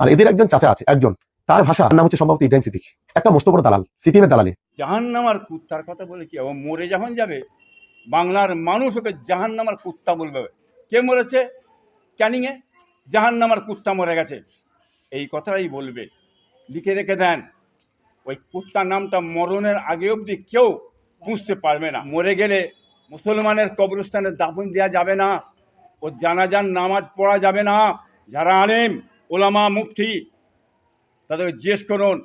আর এদের একজন চাচা আছে, একজন। তার ভাষা নাম হচ্ছে সম্ভবত ইব্রাহিম সিদ্দিক। একটা মস্ত বড় দালাল, সিকিমের দালালে। জাহান্নামার কুত্তার কথা বলে কি? মরে যখন যাবে, বাংলার মানুষ ওকে জাহান্নামার কুত্তা বলবে। কে মরেছে? ক্যানিংয়ে? জাহান্নামার কুত্তা মরে গেছে। এই কথাটাই বলবে। লিখে রেখে দেন। ওই কুত্তার নামটা মরণের আগে অবধি কেউ বুঝতে পারবে না। মরে গেলে মুসলমানের কবরস্থানে দাফন দেওয়া যাবে না। ও জানাজান নামাজ পড়া যাবে না। যারা আলেম ওলামা মুফতি তাদেরকে জিজ্ঞেস করুন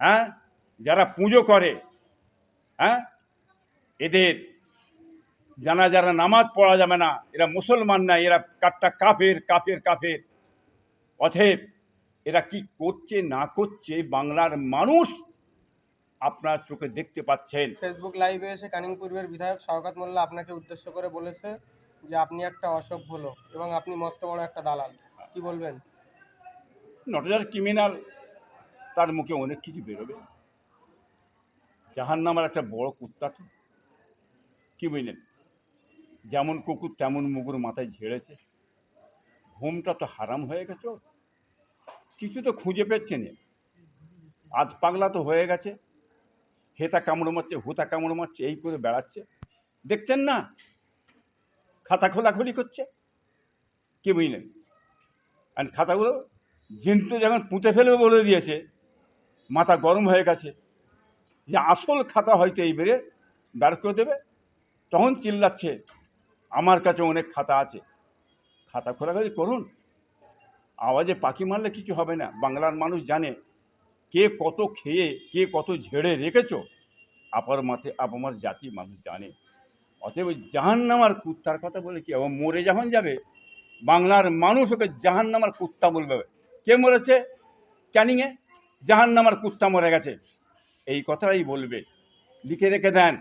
হ্যাঁ? যারা পুজো করে হ্যাঁ? এদের জানা যারা নামাজ পড়া যাবে না, এরা মুসলমান না, এরা কাটটা কাফের কাফের কাফের। অথেব এরা কি করছে, না করছে, বাংলার মানুষ আপনার চোখে দেখতে পাচ্ছেন। ফেসবুক লাইভে এসে কানিং পূর্বের বিধায়ক শওকত মোল্লা আপনাকে উদ্দেশ্য করে বলেছে যে, আপনি একটা অসভ্য লোক এবং আপনি মস্ত বড় একটা দালাল। কি বলবেন? নটজার ক্রিমিনাল, তার মুখে অনেক কিছু বেরোবে। জাহান নামার একটা বড় কুত্তা তো। কি বুঝলেন যেমন কুকুর, তেমন মুগুর মাথায় ঝেড়েছে। ঘুমটা তো হারাম হয়ে গেছে। কিছু তো খুঁজে পেচ্ছে না। আজ পাগলা তো হয়ে গেছে। হেতা কামড় মারছে, হুতা কামড় মারছে, এই করে বেড়াচ্ছে। দেখছেন না? খাতা খোলাখুলি করছে। কি বুঝলেন আর খাতাগুলো জিন্তু যখন পুঁতে ফেলবে বলে দিয়েছে, মাথা গরম হয়ে গেছে, যে আসল খাতা হয়তো এই বেড়ে বার করে দেবে, তখন চিল্লাচ্ছে, আমার কাছে অনেক খাতা আছে, খাতা খোলাখুলি করুন, আওয়াজে পাখি মারলে কিছু হবে না। বাংলার মানুষ জানে, কে কত খেয়ে, কে কত ঝেড়ে রেখেছ? আপার মাথে আপামার জাতি মানুষ জানে। অতএব জাহান নামার কুত্তার কথা বলে কি মরে যখন যাবে বাংলার মানুষ ওকে জাহান নামার কুত্তা বলবে। কে মরেছে? ক্যানিংয়ে? জাহান নামার কুত্তা মরে গেছে। এই কথাই বলবে। লিখে রেখে দেন।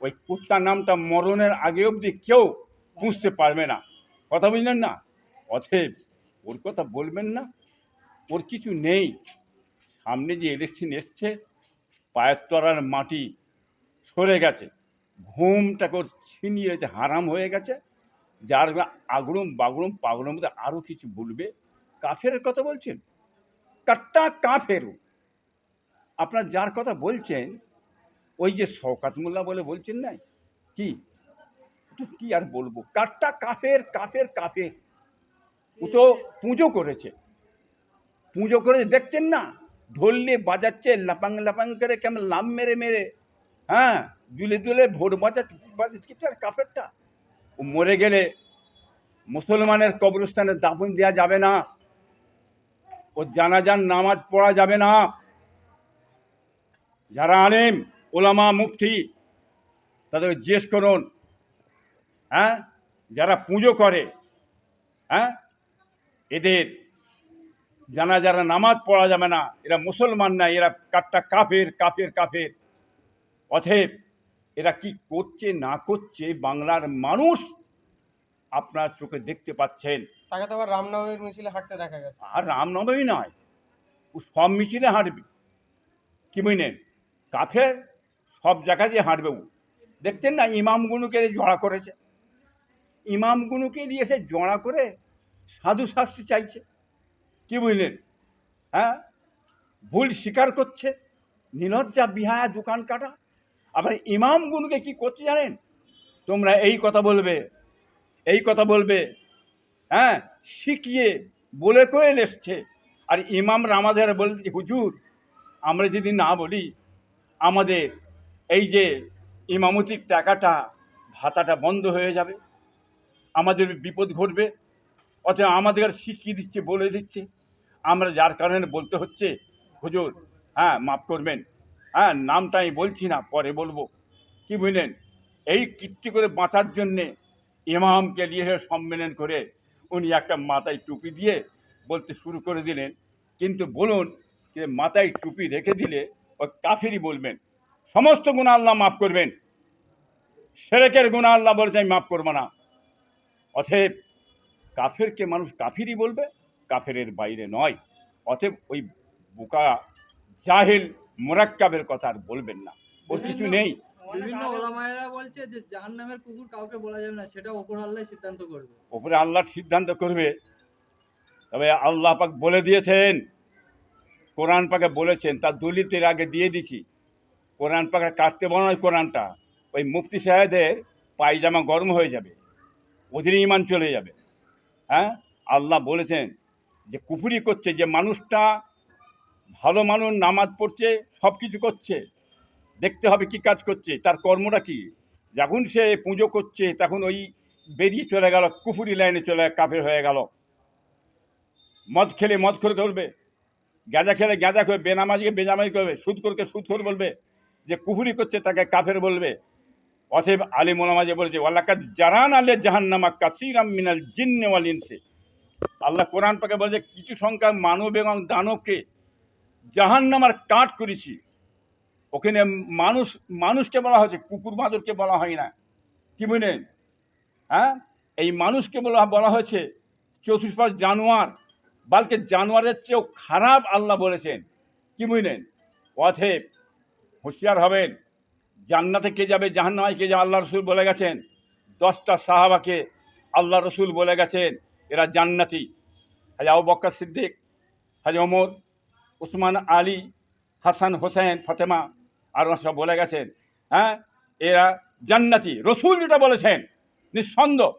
ওই কুত্তার নামটা মরণের আগে অবধি কেউ বুঝতে পারবে না। কথা বুঝলেন না? অথেব ওর কথা বলবেন না। ওর কিছু নেই। সামনে যে ইলেকশন এসছে, পায়ের মাটি সরে গেছে। ঘুমটাকে ছিনিয়েছে হারাম হয়ে গেছে। যার আগড়ুম বাগড়ুম পাগড়ুম আরও কিছু বলবে। কাফের কথা বলছেন? কাট্টা কাফের। আপনার যার কথা বলছেন, ওই যে শওকাত মোল্লা বলে বলছেন না? কি? কি আর বলব? কাট্টা কাফের কাফের কাফের ও তো পুজো করেছে। পুজো করে দেখছেন না? ঢোললে বাজাচ্ছে, লাপাং লাপাং করে কেমন লাম মেরে মেরে। হ্যাঁ দুলে দুলে ভোট বাজাচ্ছে বাজাচ্ছে। আর কাফেরটা? ও মরে গেলে মুসলমানের কবরস্থানে দাফন দেওয়া যাবে না। ও জানাজান নামাজ পড়া যাবে না। যারা আলেম, ওলামা, মুফতি তাদেরকে জিজ্ঞেস করুন হ্যাঁ? যারা পুজো করে হ্যাঁ? এদের জানা যারা নামাজ পড়া যাবে না। এরা মুসলমান না, এরা কাটটা কাফের কাফের কাফের। অথেব এরা কি করছে না করছে বাংলার মানুষ আপনার চোখে দেখতে পাচ্ছেন। তাকে তো আবার রামনবমীর মিছিলে হাঁটতে দেখা গেছে। আর রামনবমী নয় ও সব মিছিলে হাঁটবে। কি বুঝলেন কাফের সব জায়গায় দিয়ে হাঁটবে ও। দেখছেন না ইমামগুনুকে জড়া করেছে। ইমামগুনুকে দিয়ে সে জড়া করে সাধু শাস্তি চাইছে। কি বুঝলেন হ্যাঁ? ভুল স্বীকার করছে। নিলজ্জা বিহায়া দোকান কাটা। আবার ইমামগুনুকে কি করছে জানেন? তোমরা এই কথা বলবে, এই কথা বলবে হ্যাঁ শিখিয়ে বলে করে এসছে। আর ইমামরা আমাদের বলছে, হুজুর, আমরা যদি না বলি, আমাদের এই যে ইমামতির টাকাটা, ভাতাটা বন্ধ হয়ে যাবে, আমাদের বিপদ ঘটবে অথবা আমাদের শিখিয়ে দিচ্ছে, বলে দিচ্ছে। আমরা যার কারণে বলতে হচ্ছে, হুজুর হ্যাঁ মাফ করবেন হ্যাঁ নামটা আমি বলছি না, পরে বলব। কি বুঝলেন? এই কীর্তি করে বাঁচার জন্যে ইমামকে নিয়ে সম্মেলন করে উনি একটা মাথায় টুপি দিয়ে বলতে শুরু করে দিলেন। কিন্তু বলুন যে মাথায় টুপি রেখে দিলে ও কাফিরই বলবেন। সমস্ত গুণা আল্লাহ মাফ করবেন। সেরেকের গুণা আল্লাহ বলেছে, আমি মাফ করব না। অতএব কাফেরকে মানুষ কাফিরই বলবে, কাফেরের বাইরে নয়। অতএব ওই বোকা জাহেল মোরাক্কাবের কথা আর বলবেন না। ওর কিছু নেই। বিভিন্ন ওলামায়েরা বলছে যে জাহান্নামের কুকুর কাউকে বলা যাবে না সেটা ওপর আল্লাহ সিদ্ধান্ত করবে। ওপরে আল্লাহ সিদ্ধান্ত করবে। তবে আল্লাহ পাক বলে দিয়েছেন কোরআন পাকে বলেছেন তার এর আগে দিয়ে দিছি। কোরআন পাকে কাটতে বলায় কোরআনটা। ওই মুফতি সাহেবদের পায়জামা গরম হয়ে যাবে ওদের ইমান চলে যাবে। হ্যাঁ? আল্লাহ বলেছেন যে কুফুরি করছে যে মানুষটা ভালো মানুষ নামাজ পড়ছে সব কিছু করছে, দেখতে হবে কি কাজ করছে, তার কর্মটা কি? যখন সে পুজো করছে, তখন ওই বেরিয়ে চলে গেল, কুফুরি লাইনে চলে কাফের হয়ে গেল। মদ খেলে মদ করে করবে গাঁজা খেলে গাঁজা করে, বেনামাজিকে বেনামাজি করবে সুদ করকে সুদ করে বলবে, যে কুফুরি করছে তাকে কাফের বলবে। অতএব আলী মোলামাজে বলেছে ওয়াল্লাকাত জারান আলে জাহান্নামা কাসিরাম মিনাল জিন্নে ওয়াল আল্লাহ কোরআন পাকে বলছে, কিছু সংখ্যক মানব এবং দানবকে জাহান্নামার কাট করেছি। ওখানে মানুষ, মানুষকে বলা হয়েছে, কুকুর বাঁদরকে বলা হয় না। কি বুঝলেন হ্যাঁ? এই মানুষকে বলা বলা হয়েছে চতুষ্পাশ জানোয়ার। বালকে জানোয়ারের চেয়েও খারাপ আল্লাহ বলেছেন। কি বুঝলেন অথেব হুঁশিয়ার হবেন, জান্নাতে কে যাবে জাহান্নামায় কে যাবে, আল্লাহ রসুল বলে গেছেন। দশটা সাহাবাকে আল্লাহ রসুল বলে গেছেন, এরা জান্নাতি। হাজা আবু বক্কর সিদ্দিক, হাজা ওমর উসমান আলী, হাসান হোসেন, ফতেমা আর সব বলে গেছেন হ্যাঁ? এরা জান্নাতি। রসুল যেটা বলেছেন, নিঃসন্দেহ।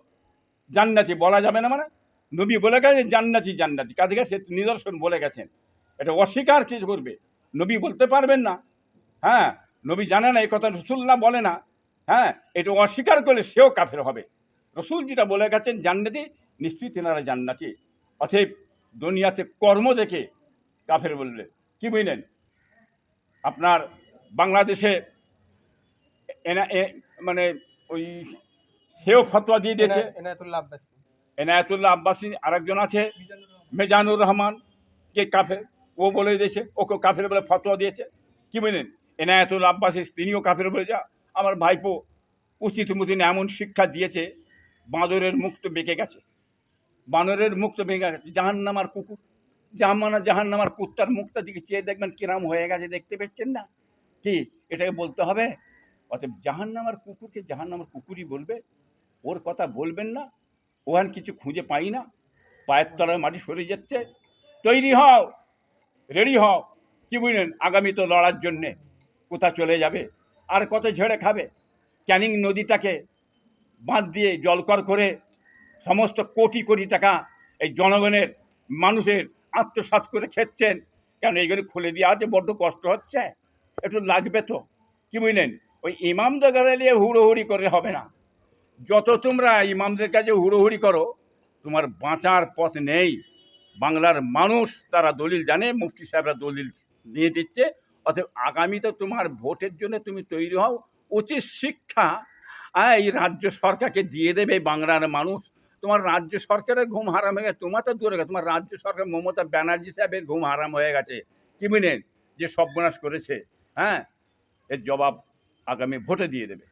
জান্নাতি বলা যাবে না মানে? নবী বলে গেছেন জান্নাতি জান্নাতি। কাজে সে নিদর্শন বলে গেছেন। এটা অস্বীকার কিছু করবে? নবী বলতে পারবেন না। হ্যাঁ? নবী জানে না এই কথা রসুল্লাহ বলে না। হ্যাঁ? এটা অস্বীকার করলে সেও কাফের হবে। রসুল যেটা বলে গেছেন, জান্নাতি, নিশ্চয়ই তেনারা জান্নাতি। অতএব দুনিয়াতে কর্ম দেখে কাফের বললে কি বুঝলেন আপনার বাংলাদেশে এনা এ- মানে ওই সেও ফতোয়া দিয়ে দিয়েছে। এনা- এনায়েতুল্লাহ আব্বাসী। এনায়তুল্লাহ আব্বাসী আরেকজন আছে মেজানুর রহমান কে কাফের? ও বলে দিয়েছে ওকে কাফের বলে ফতোয়া দিয়েছে। কি বলেন এনায়তুল্লাহ আব্বাসী তিনিও কাফের বলে যা। আমার ভাইপো উচিত মতিন এমন শিক্ষা দিয়েছে বাঁদরের মুখ তো বেঁকে গেছে। বানরের মুখ তো বেঁকে গেছে জাহান্নামার কুকুর। জাহান্নামা, জাহান্নামার কুত্তার মুখটা দিকে চেয়ে দেখবেন কিরাম হয়ে গেছে, দেখতে পাচ্ছেন না? কি? এটাকে বলতে হবে? অতএব জাহান্নামার কুকুরকে জাহান্নামার কুকুরই বলবে। ওর কথা বলবেন না। ওখান কিছু খুঁজে পাই না। পায়ের তলায় মাটি সরে যাচ্ছে। তৈরি হও! রেডি হও! কি বুঝলেন? আগামী তো লড়ার জন্যে। কোথা চলে যাবে? আর কত ঝেড়ে খাবে? ক্যানিং নদীটাকে বাঁধ দিয়ে জলকর করে সমস্ত কোটি কোটি টাকা এই জনগণের, মানুষের আত্মসাৎ করে খেচ্ছেন। কেন এইগুলো খুলে দিয়ে আছে বড্ড কষ্ট হচ্ছে? একটু লাগবে তো। কি বুঝলেন? ওই ইমামদের গাড়ি নিয়ে হুড়োহুড়ি করে হবে না। যত তোমরা ইমামদের কাছে হুড়োহুড়ি করো, তোমার বাঁচার পথ নেই। বাংলার মানুষ তারা দলিল জানে, মুফতি সাহেবরা দলিল দিয়ে দিচ্ছে। অতএব আগামীতে তোমার ভোটের জন্য তুমি তৈরি হও। উচিত শিক্ষা এই রাজ্য সরকারকে দিয়ে দেবে বাংলার মানুষ। তোমার রাজ্য সরকারের ঘুম হারাম হয়ে গেছে, তোমার তো দূরে গেছে, তোমার রাজ্য সরকার মমতা ব্যানার্জি সাহেবের ঘুম হারাম হয়ে গেছে। কিমিনের যে সর্বনাশ করেছে হ্যাঁ? এর জবাব আগামী ভোটে দিয়ে দেবে।